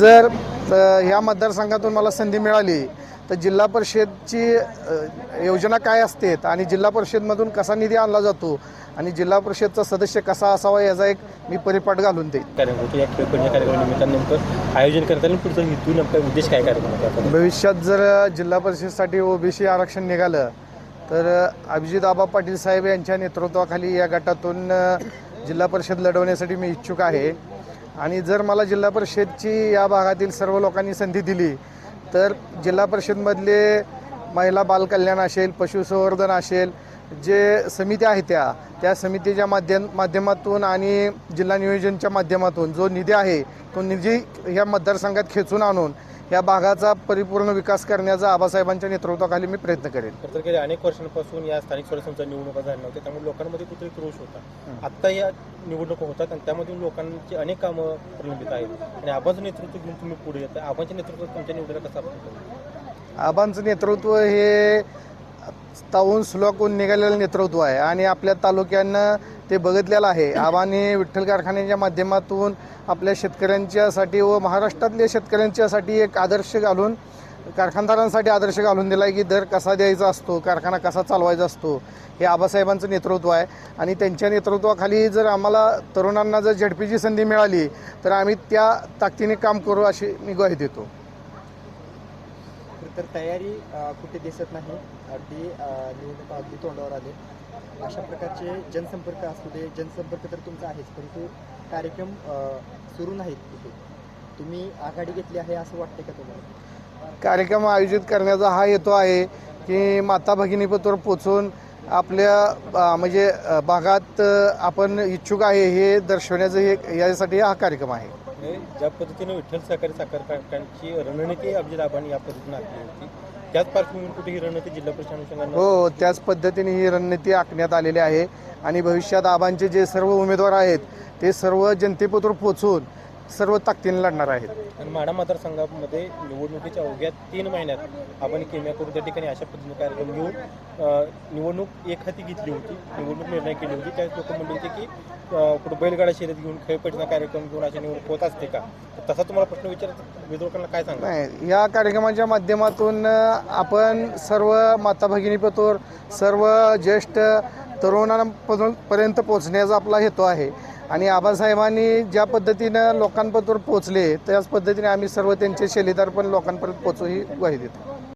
जर ह्या मतदारसंघातून मला संधी मिळाली तर जिल्हा परिषदची योजना काय असते आणि जिल्हा परिषदमधून कसा निधी आणला जातो आणि जिल्हा परिषदचा सदस्य कसा असावा याचा एक मी परिपाठ घालून कार्यक्रमाचा भविष्यात जर जिल्हा परिषदसाठी ओबीसी आरक्षण निघालं तर अभिजित आबा पाटील साहेब यांच्या नेतृत्वाखाली या गटातून जिल्हा परिषद लढवण्यासाठी मी इच्छुक आहे. आणि जर मला जिल्हा परिषदची या भागातील सर्व लोकांनी संधी दिली तर जिल्हा परिषदमधले महिला बालकल्याण असेल पशुसंवर्धन असेल जे समित्या आहेत त्या त्या समितीच्या माध्यम माध्यमातून आणि जिल्हा नियोजनच्या माध्यमातून जो निधी आहे तो निधी या मतदारसंघात खेचून आणून या भागाचा परिपूर्ण विकास करण्याचा आबासाहेबांच्या नेतृत्वाखाली मी प्रयत्न करेन. तर गेल्या अनेक वर्षांपासून या स्थानिक स्वराज्यांच्या निवडणुका झाल्या नव्हत्या त्यामुळे लोकांमध्ये कुठेतरी क्रोश होता. आत्ता या निवडणुका होतात आणि त्यामधून लोकांची अनेक कामं प्रलंबित आहेत. आणि आबाचं नेतृत्व घेऊन तुम्ही पुढे येता आबाच्या नेतृत्वात तुमच्या निवडणुका कसा आबांचं नेतृत्व हे तावून सुलाकून निघालेलं नेतृत्व आहे. आणि आपल्या तालुक्यानं ते बघितलेलं आहे. आबाने विठ्ठल कारखान्याच्या माध्यमातून आपल्या शेतकऱ्यांच्यासाठी व महाराष्ट्रातल्या शेतकऱ्यांच्यासाठी एक आदर्श घालून कारखानदारांसाठी आदर्श घालून दिला आहे की दर कसा द्यायचा असतो कारखाना कसा चालवायचा असतो हे आबासाहेबांचं नेतृत्व आहे. आणि त्यांच्या नेतृत्वाखाली जर आम्हाला तरुणांना जर झडपीची संधी मिळाली तर आम्ही त्या ताकदीने काम करू अशी मी ग्वाही देतो. तर तयारी कुठे दिसत नाही. अगदी अ, निवडणुका अगदी तोंडावर आले. अशा प्रकारचे जनसंपर्क असू दे जनसंपर्क तर तुमचा आहेच परंतु कार्यक्रम सुरू नाहीत तिथे तुम्ही आघाडी घेतली आहे असं वाटते का तुम्हाला? कार्यक्रम आयोजित करण्याचा हा हेतू आहे की माता भगिनीपत्र पोचून आपल्या म्हणजे भागात आपण इच्छुक आहे हे दर्शवण्याचं हे यासाठी हा कार्यक्रम आहे. म्हणजे ज्या पद्धतीने विठ्ठल सहकारी साखर कारखान्याची रणनीती अभिजित आबांनी या पद्धतीने आखली होती त्याच पार्श्वभूमीवर कुठे ही रणनीती जिल्हा परिषद हो त्याच पद्धतीने ही रणनीती आखण्यात आलेली आहे. आणि भविष्यात आबांचे जे सर्व उमेदवार आहेत ते सर्व जनतेपत्र पोचून सर्व ताकदीने लढणार आहेत. आणि माडा मतदारसंघामध्ये निवडणुकीच्या अवघ्या तीन महिन्यात आपण किमया करून त्या ठिकाणी अशा पद्धतीने कार्यक्रम घेऊन अ, निवडणूक एक हाती घेतली होती निवडणूक निर्णय केली होती. त्यावेळेस लोक म्हणले होते की अ, कुठं बैलगाडा शर्यत घेऊन खेळपडचा कार्यक्रम घेऊन अशी निवडणूक होत असते का? तर तसा तुम्हाला प्रश्न विचारत विरोधकांना काय सांगा नाही या कार्यक्रमाच्या माध्यमातून अ, आपण सर्व माता भगिनीपतोर सर्व ज्येष्ठ तरुणांपर्यंत पोहोचण्याचा आपला हेतू आहे. आणि आबासाहेबांनी ज्या पद्धतीनं लोकांपर्यंत पोहोचले त्याच पद्धतीने आम्ही सर्व त्यांचे शेलीदार पण लोकांपर्यंत पोहोचू ही ग्वाही देतो.